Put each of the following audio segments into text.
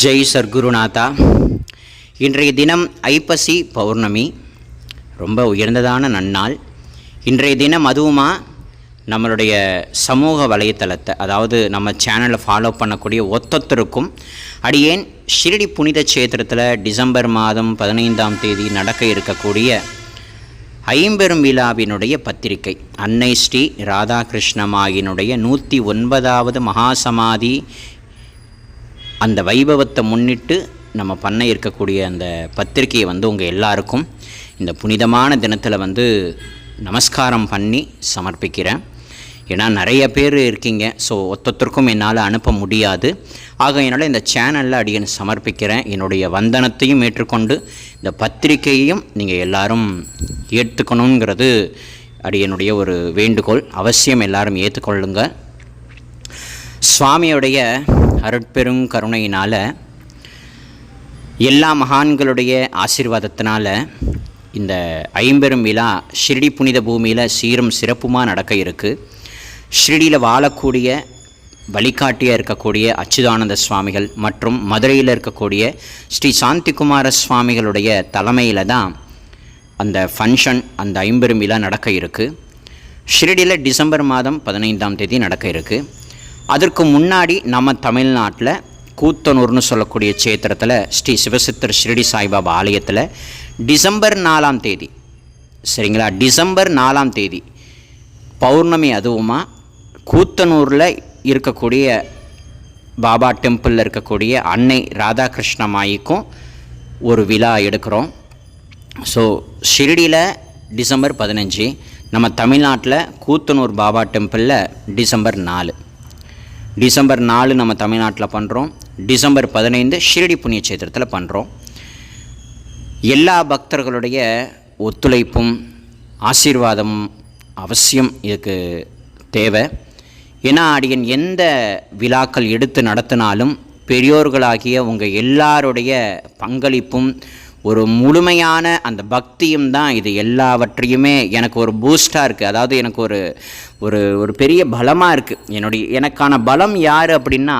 ஜெய் சர்க்குருநாதா இன்றைய தினம் ஐப்பசி பௌர்ணமி. ரொம்ப உயர்ந்ததான நன்னாள். இன்றைய தினம் அதுவுமா நம்மளுடைய சமூக வலைத்தளத்தை அதாவது நம்ம சேனலை ஃபாலோ பண்ணக்கூடிய ஒத்தொத்தருக்கும் அடியேன் ஷிரடி புனித சேத்திரத்தில் டிசம்பர் மாதம் பதினைந்தாம் தேதி நடக்க இருக்கக்கூடிய ஐம்பெரும் விழாவினுடைய பத்திரிகை அன்னை ஸ்ரீ ராதாகிருஷ்ணமாயினுடைய நூற்றி ஒன்பதாவது மகாசமாதி அந்த வைபவத்தை முன்னிட்டு நம்ம பண்ண இருக்கக்கூடிய அந்த பத்திரிகையை வந்து உங்கள் எல்லாருக்கும் இந்த புனிதமான தினத்தில் வந்து நமஸ்காரம் பண்ணி சமர்ப்பிக்கிறேன். ஏன்னா நிறைய பேர் இருக்கீங்க ஸோ ஒத்தொத்தருக்கும் என்னால் அனுப்ப முடியாது. ஆக என்னால் இந்த சேனலில் அடியன் சமர்ப்பிக்கிறேன். என்னுடைய வந்தனத்தையும் ஏற்றுக்கொண்டு இந்த பத்திரிகையையும் நீங்கள் எல்லாரும் ஏற்றுக்கணுங்கிறது அடியனுடைய ஒரு வேண்டுகோள். அவசியம் எல்லாரும் ஏற்றுக்கொள்ளுங்க சுவாமியுடைய அருட்பெரும் கருணையினால் எல்லா மகான்களுடைய ஆசீர்வாதத்தினால் இந்த ஐம்பெரும் விழா ஷிரடி புனித பூமியில் சீரும் சிறப்புமாக நடக்க இருக்குது ஷிரடியில் வாழக்கூடிய வழிகாட்டியாக இருக்கக்கூடிய அச்சுதானந்த சுவாமிகள் மற்றும் மதுரையில் இருக்கக்கூடிய ஸ்ரீ சாந்திகுமார சுவாமிகளுடைய தலைமையில் தான் அந்த ஃபங்க்ஷன் அந்த ஐம்பெரும் விழா நடக்க இருக்குது ஷிரடியில் டிசம்பர் மாதம் பதினைந்தாம் தேதி நடக்க இருக்குது அதற்கு முன்னாடி நம்ம தமிழ்நாட்டில் கூத்தனூர்னு சொல்லக்கூடிய சேத்திரத்தில் ஸ்ரீ சிவசித்தர் ஷிரடி சாய்பாபா ஆலயத்தில் டிசம்பர் நாலாம் தேதி சரிங்களா? டிசம்பர் நாலாம் தேதி பௌர்ணமி அதுவுமா கூத்தனூரில் இருக்கக்கூடிய பாபா டெம்பிளில் இருக்கக்கூடிய அன்னை ராதாகிருஷ்ணமாயிக்கும் ஒரு விழா எடுக்கிறோம். ஸோ ஷிரடியில் டிசம்பர் பதினஞ்சு நம்ம தமிழ்நாட்டில் கூத்தனூர் பாபா டெம்பிளில் டிசம்பர் நாலு. டிசம்பர் நாலு நம்ம தமிழ்நாட்டில் பண்ணுறோம் டிசம்பர் பதினைந்து ஷிரடி புண்ணிய சேத்திரத்தில் பண்ணுறோம் எல்லா பக்தர்களுடைய ஒத்துழைப்பும் ஆசீர்வாதமும் அவசியம் இதுக்கு தேவை. ஏன்னா அடியன் எந்த விழாக்கள் எடுத்து நடத்தினாலும் பெரியோர்களாகிய உங்கள் எல்லாருடைய பங்களிப்பும் ஒரு முழுமையான அந்த பக்தியும் தான் இது எல்லாவற்றையுமே எனக்கு ஒரு பூஸ்டாக இருக்குது அதாவது எனக்கு ஒரு ஒரு ஒரு பெரிய பலமாக இருக்குது என்னுடைய எனக்கான பலம் யார் அப்படின்னா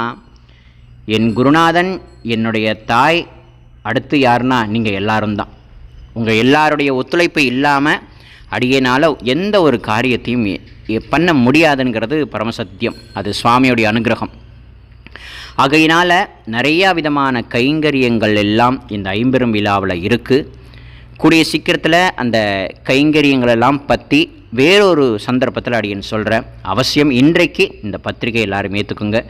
என் குருநாதன் என்னுடைய தாய் அடுத்து யாருன்னா நீங்கள் எல்லாரும் தான். உங்கள் எல்லாருடைய ஒத்துழைப்பு இல்லாமல் அடியனால் எந்த ஒரு காரியத்தையும் பண்ண முடியாதுங்கிறது பரமசத்தியம் அது சுவாமியுடைய அனுகிரகம். ஆகையினால் நிறையா விதமான கைங்கரியங்கள் எல்லாம் இந்த ஐம்பெரும் விழாவில் இருக்குது கூடிய சீக்கிரத்தில் அந்த கைங்கரியங்களெல்லாம் பற்றி வேறொரு சந்தர்ப்பத்தில் அடியன் சொல்கிறேன் அவசியம் இன்றைக்கு இந்த பத்திரிகை எல்லோரும் ஏற்றுக்குங்க